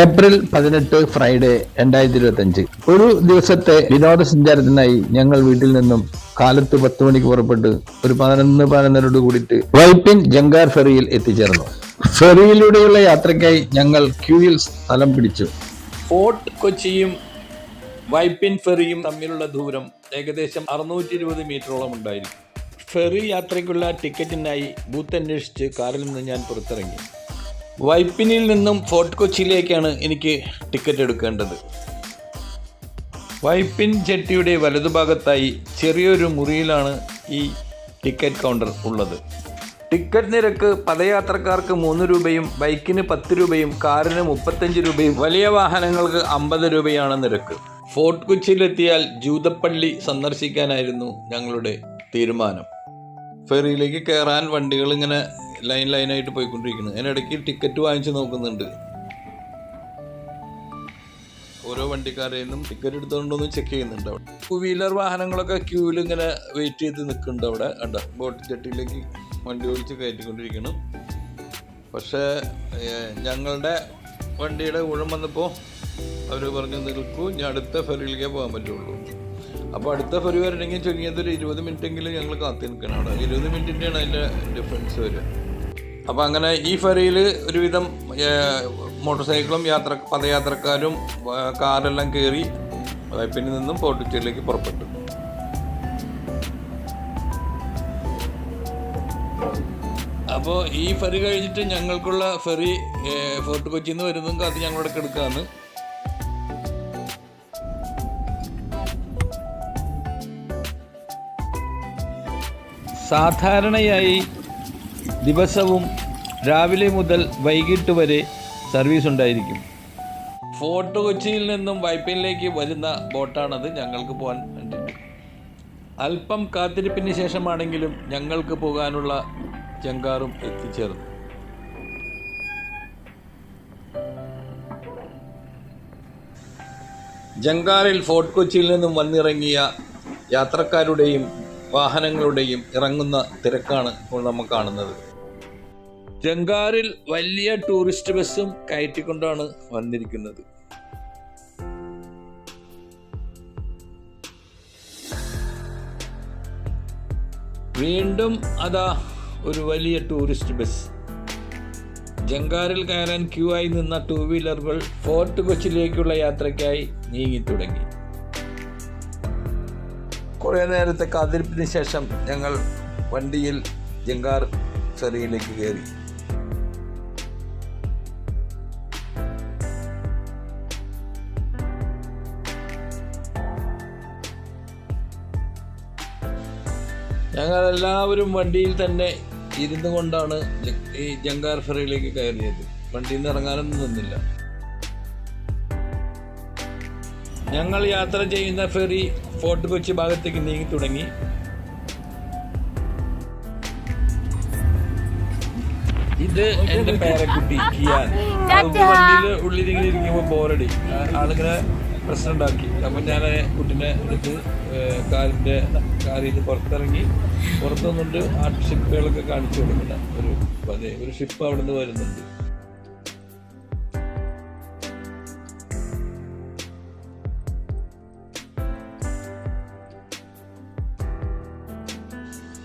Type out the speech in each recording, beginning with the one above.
April പതിനെട്ട് Friday രണ്ടായിരത്തി ഇരുപത്തി അഞ്ച് ഒരു ദിവസത്തെ വിനോദസഞ്ചാരത്തിനായി ഞങ്ങൾ വീട്ടിൽ നിന്നും കാലത്ത് പത്ത് മണിക്ക് പുറപ്പെട്ട് ഒരു പതിനൊന്ന് പതിനൊന്നരോട് കൂടിയിട്ട് വൈപ്പിൻ ജങ്കാർ ഫെറിയിൽ എത്തിച്ചേർന്നു. ഫെറിയിലൂടെയുള്ള യാത്രയ്ക്കായി ഞങ്ങൾ ക്യൂയിൽ സ്ഥലം പിടിച്ചു. ഫോർട്ട് കൊച്ചിയും വൈപ്പിൻ ഫെറിയും തമ്മിലുള്ള ദൂരം ഏകദേശം അറുന്നൂറ്റി ഇരുപത് മീറ്ററോളം ഉണ്ടായിരുന്നു ഫെറി യാത്രയ്ക്കുള്ള ടിക്കറ്റിനായി ബൂത്ത് അന്വേഷിച്ച് കാറിൽ നിന്ന് ഞാൻ പുറത്തിറങ്ങി. വൈപ്പിനിൽ നിന്നും ഫോർട്ട് കൊച്ചിയിലേക്കാണ് എനിക്ക് ടിക്കറ്റ് എടുക്കേണ്ടത്. വൈപ്പിൻ ജെട്ടിയുടെ വലതുഭാഗത്തായി ചെറിയൊരു മുറിയിലാണ് ഈ ടിക്കറ്റ് കൗണ്ടർ ഉള്ളത്. ടിക്കറ്റ് നിരക്ക് പദയാത്രക്കാർക്ക് മൂന്ന് രൂപയും ബൈക്കിന് പത്ത് രൂപയും കാറിന് മുപ്പത്തഞ്ച് രൂപയും വലിയ വാഹനങ്ങൾക്ക് അമ്പത് രൂപയാണ് നിരക്ക്. ഫോർട്ട് കൊച്ചിയിലെത്തിയാൽ ജൂതപ്പള്ളി സന്ദർശിക്കാനായിരുന്നു ഞങ്ങളുടെ തീരുമാനം. ഫെറിയിലേക്ക് കയറാൻ വണ്ടികൾ ഇങ്ങനെ ലൈൻ ലൈനായിട്ട് പോയിക്കൊണ്ടിരിക്കുന്നത് അതിനിടയ്ക്ക് ടിക്കറ്റ് വാങ്ങിച്ച് നോക്കുന്നുണ്ട്. ഓരോ വണ്ടിക്കാരെയും ടിക്കറ്റ് എടുത്തോണ്ടോന്ന് ചെക്ക് ചെയ്യുന്നുണ്ട് അവിടെ. ടൂ വീലർ വാഹനങ്ങളൊക്കെ ക്യൂവിൽ ഇങ്ങനെ വെയിറ്റ് ചെയ്ത് നിൽക്കുന്നുണ്ട് അവിടെ. ഉണ്ട് ബോട്ട് ചട്ടിയിലേക്ക് വണ്ടി ഓടിച്ച് കയറ്റിക്കൊണ്ടിരിക്കണം പക്ഷേ ഞങ്ങളുടെ വണ്ടിയുടെ ഊഴം വന്നപ്പോൾ അവർ പറഞ്ഞു നിൽക്കൂ ഞാൻ അടുത്ത ഫെറിയിലേക്കേ പോകാൻ പറ്റുള്ളൂ. അപ്പോൾ അടുത്ത ഫെറി വരണമെങ്കിൽ ചുരുങ്ങിയത് ഒരു ഇരുപത് മിനിറ്റെങ്കിലും ഞങ്ങൾ കാത്തി നിൽക്കണം അവിടെ. ഇരുപത് മിനിറ്റിന്റെയാണ് അതിന്റെ ഡിഫറൻസ് വരിക. അപ്പോൾ അങ്ങനെ ഈ ഫെറിയിൽ ഒരുവിധം മോട്ടോർ സൈക്കിളും യാത്ര പദയാത്രക്കാരും കാറെല്ലാം കയറി വൈപ്പിൽ നിന്നും പോർട്ടുച്ചേരിയിലേക്ക് പുറപ്പെട്ടു. അപ്പോൾ ഈ ഫെറി കഴിഞ്ഞിട്ട് ഞങ്ങൾക്കുള്ള ഫെറി ഫോർട്ട് കൊച്ചിയിൽ നിന്ന് വരുന്നതും കാത്ത് ഞങ്ങളോട് എടുക്കാമെന്ന് സാധാരണയായി ദിവസവും രാവിലെ മുതൽ വൈകിട്ട് വരെ സർവീസ് ഉണ്ടായിരിക്കും. ഫോർട്ട് കൊച്ചിയിൽ നിന്നും വൈപ്പിനിലേക്ക് വരുന്ന ബോട്ടാണത് ഞങ്ങൾക്ക് പോകാൻ അല്പം കാത്തിരിപ്പിന് ശേഷമാണെങ്കിലും ഞങ്ങൾക്ക് പോകാനുള്ള ജങ്കാറും എത്തിച്ചേർന്നു. ജങ്കാറിൽ ഫോർട്ട് കൊച്ചിയിൽ നിന്നും വന്നിറങ്ങിയ യാത്രക്കാരുടെയും വാഹനങ്ങളുടെയും ഇറങ്ങുന്ന തിരക്കാണ് ഇപ്പോൾ നമ്മൾ കാണുന്നത്. ജങ്കാറിൽ വലിയ ടൂറിസ്റ്റ് ബസ്സും കയറ്റിക്കൊണ്ടാണ് വന്നിരിക്കുന്നത്. വീണ്ടും അതാ ഒരു വലിയ ടൂറിസ്റ്റ് ബസ് ജങ്കാറിൽ കയറാൻ ക്യൂ ആയി നിന്ന ടൂ വീലറുകൾ ഫോർട്ട് കൊച്ചിയിലേക്കുള്ള യാത്രയ്ക്കായി നീങ്ങി തുടങ്ങി. കുറേ നേരത്തെ കാത്തിരിപ്പിന് ശേഷം ഞങ്ങൾ വണ്ടിയിൽ ജങ്കാർ ഫെറിയിലേക്ക് കയറി. ഞങ്ങൾ എല്ലാവരും വണ്ടിയിൽ തന്നെ ഇരുന്നു കൊണ്ടാണ് ഈ ജങ്കാർ ഫെറിയിലേക്ക് കയറിയത്. വണ്ടിയിൽ നിന്ന് ഇറങ്ങാനൊന്നും നിന്നില്ല. ഞങ്ങൾ യാത്ര ചെയ്യുന്ന ഫെറി ഫോർട്ട് കൊച്ചി ഭാഗത്തേക്ക് നീങ്ങി തുടങ്ങി. ഇത് എന്റെ പേരക്കുട്ടി കിയാൻ. വണ്ടിയിൽ വണ്ടിയിൽ ഉള്ളിലിങ്ങനെ ഇരിക്കുമ്പോൾ ബോറടി. ആളിങ്ങനെ പ്രശ്നം ഉണ്ടാക്കി അപ്പൊ ഞാൻ കുട്ടിനെ എടുത്ത് കാലിന്റെ കാറിന്റെ കാറിൽ പുറത്തിറങ്ങി പുറത്തുനിന്നുണ്ട് ആ ഷിപ്പുകളൊക്കെ കാണിച്ചു കൊടുക്കുന്ന ഒരു അതെ ഒരു ഷിപ്പ് അവിടെ നിന്ന് വരുന്നുണ്ട്.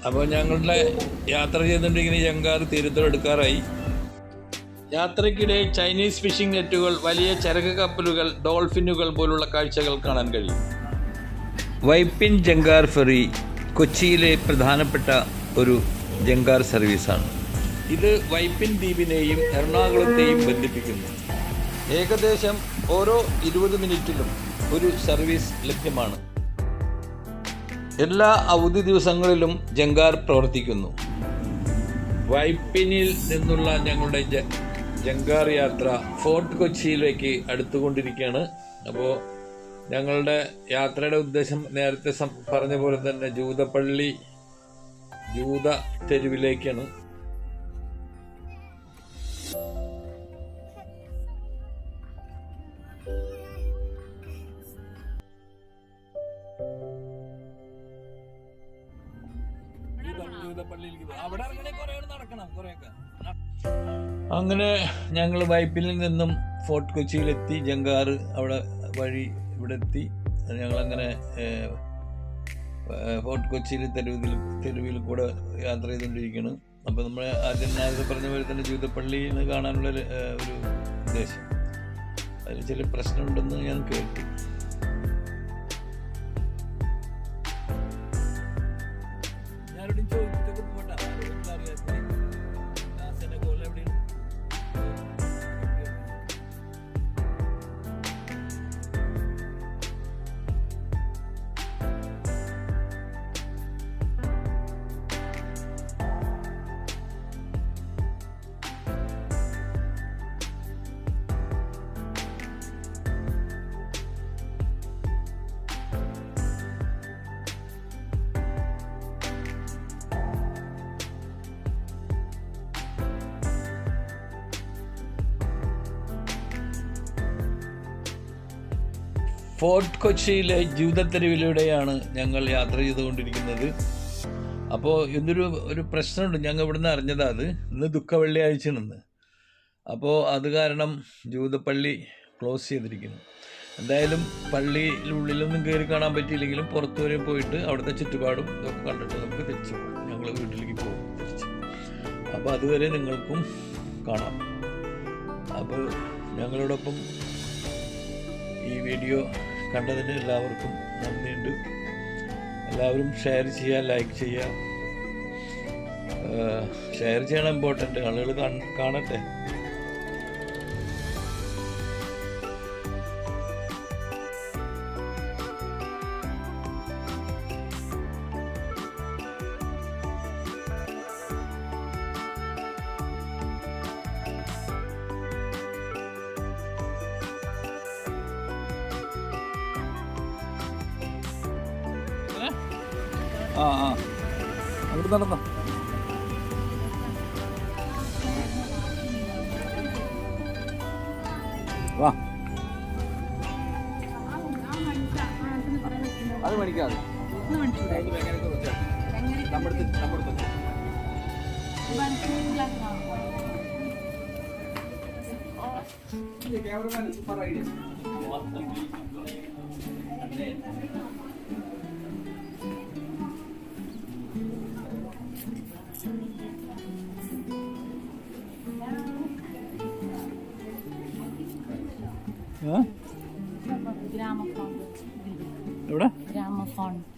അപ്പോൾ ഞങ്ങളുടെ യാത്ര ചെയ്തുകൊണ്ടിരിക്കുന്ന ജങ്കാർ തീരത്തോടെടുക്കാറായി. യാത്രയ്ക്കിടെ ചൈനീസ് ഫിഷിംഗ് നെറ്റുകൾ വലിയ ചരക്ക് കപ്പലുകൾ ഡോൾഫിനുകൾ പോലുള്ള കാഴ്ചകൾ കാണാൻ കഴിയും. വൈപ്പിൻ ജങ്കാർ ഫെറി കൊച്ചിയിലെ പ്രധാനപ്പെട്ട ഒരു ജങ്കാർ സർവീസാണ്. ഇത് വൈപ്പിൻ ദ്വീപിനെയും എറണാകുളത്തെയും ബന്ധിപ്പിക്കുന്നു. ഏകദേശം ഓരോ ഇരുപത് മിനിറ്റിലും ഒരു സർവീസ് ലഭ്യമാണ്. എല്ലാ അവധി ദിവസങ്ങളിലും ജങ്കാർ പ്രവർത്തിക്കുന്നു. വൈപ്പിനിൽ നിന്നുള്ള ഞങ്ങളുടെ ജങ്കാർ യാത്ര ഫോർട്ട് കൊച്ചിയിലേക്ക് അടുത്തുകൊണ്ടിരിക്കുകയാണ്. അപ്പോൾ ഞങ്ങളുടെ യാത്രയുടെ ഉദ്ദേശം നേരത്തെ പറഞ്ഞ പോലെ തന്നെ ജൂതപ്പള്ളി ജൂത തെരുവിലേക്കാണ്. അങ്ങനെ ഞങ്ങൾ വൈപ്പിൽ നിന്നും ഫോർട്ട് കൊച്ചിയിലെത്തി. ജങ്കാർ അവിടെ വഴി ഇവിടെ എത്തി. ഞങ്ങളങ്ങനെ ഫോർട്ട് കൊച്ചിയിൽ തെരുവിൽ തെരുവിൽ കൂടെ യാത്ര ചെയ്തുകൊണ്ടിരിക്കുകയാണ് അപ്പോൾ നമ്മൾ ആദ്യം നേരത്തെ പറഞ്ഞ പോലെ തന്നെ ജൂതപ്പള്ളിയിൽ കാണാനുള്ള ഒരു ഉദ്ദേശം. അതിൽ ചില പ്രശ്നമുണ്ടെന്ന് ഞാൻ കേട്ടു. ഫോർട്ട് കൊച്ചിയിലെ ജീവിതത്തെരുവിലൂടെയാണ് ഞങ്ങൾ യാത്ര ചെയ്തുകൊണ്ടിരിക്കുന്നത്. അപ്പോൾ ഇന്നൊരു ഒരു പ്രശ്നമുണ്ട്. ഞങ്ങൾ ഇവിടുന്ന് അറിഞ്ഞതാ അത്. ഇന്ന് ദുഃഖ വെള്ളിയാഴ്ച നിന്ന് അപ്പോൾ അത് കാരണം ജൂതപ്പള്ളി ക്ലോസ് ചെയ്തിരിക്കുന്നു. എന്തായാലും പള്ളിയിലുള്ളിലൊന്നും കയറി കാണാൻ പറ്റിയില്ലെങ്കിലും പുറത്തു വരെ പോയിട്ട് അവിടുത്തെ ചുറ്റുപാടും ഇതൊക്കെ കണ്ടിട്ട് നമുക്ക് തിരിച്ചു പോകും. ഞങ്ങൾ വീട്ടിലേക്ക് പോകും തിരിച്ച്. അപ്പോൾ അതുവരെ നിങ്ങൾക്കും കാണാം. അപ്പോൾ ഞങ്ങളോടൊപ്പം ഈ വീഡിയോ കണ്ടതിന് എല്ലാവർക്കും നന്ദിയുണ്ട്. എല്ലാവരും ഷെയർ ചെയ്യുക ലൈക്ക് ചെയ്യുക. ഷെയർ ചെയ്യണം ഇമ്പോർട്ടന്റ് ആളുകൾ കാണ്- കാണട്ടെ. ആ ആ. അങ്ങോട്ട് നടന്നോ? വാ. അത് മേടിക്കാതെ. നമ്മുടെ നമ്മുടെ ഗ്രാമഫോൺ എവിടെ ഗ്രാമഫോൺ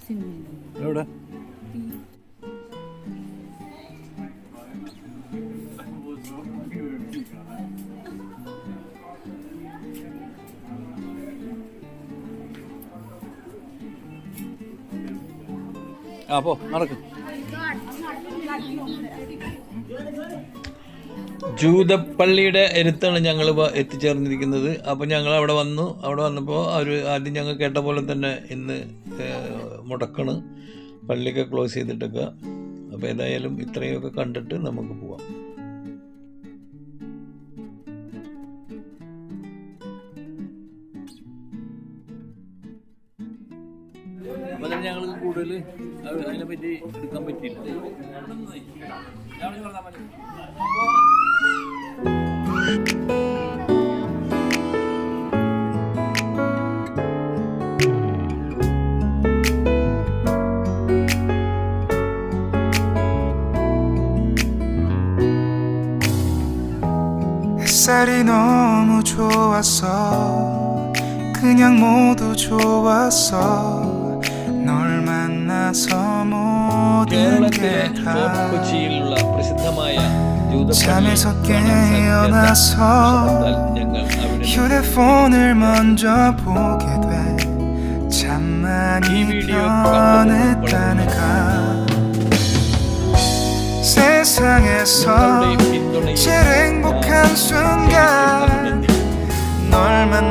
സിനിമ എവിടെ? ആ പോ നടക്ക്. ജൂതപ്പള്ളിയുടെ അടുത്താണ് ഞങ്ങൾ എത്തിച്ചേർന്നിരിക്കുന്നത്. അപ്പോൾ ഞങ്ങൾ അവിടെ വന്നു. അവിടെ വന്നപ്പോൾ അവർ ആദ്യം ഞങ്ങൾ കേട്ട പോലെ തന്നെ ഇന്ന് മുടക്കണ്. പള്ളിയൊക്കെ ക്ലോസ് ചെയ്തിട്ടൊക്കെ. അപ്പോൾ ഏതായാലും ഇത്രയൊക്കെ കണ്ടിട്ട് നമുക്ക് പോവാം. അപ്പോൾ ഞങ്ങൾക്ക് കൂടുതൽ അതിനെ പറ്റി എടുക്കാൻ പറ്റിയില്ല. 햇살이 너무 좋았어 그냥 모두 좋았어 널 만나서 모든 게다 잠에서 깨어나서 휴대폰을 먼저 보게 돼 참 많이 변했다는가 세상에서 제일 행복한 순간. 널만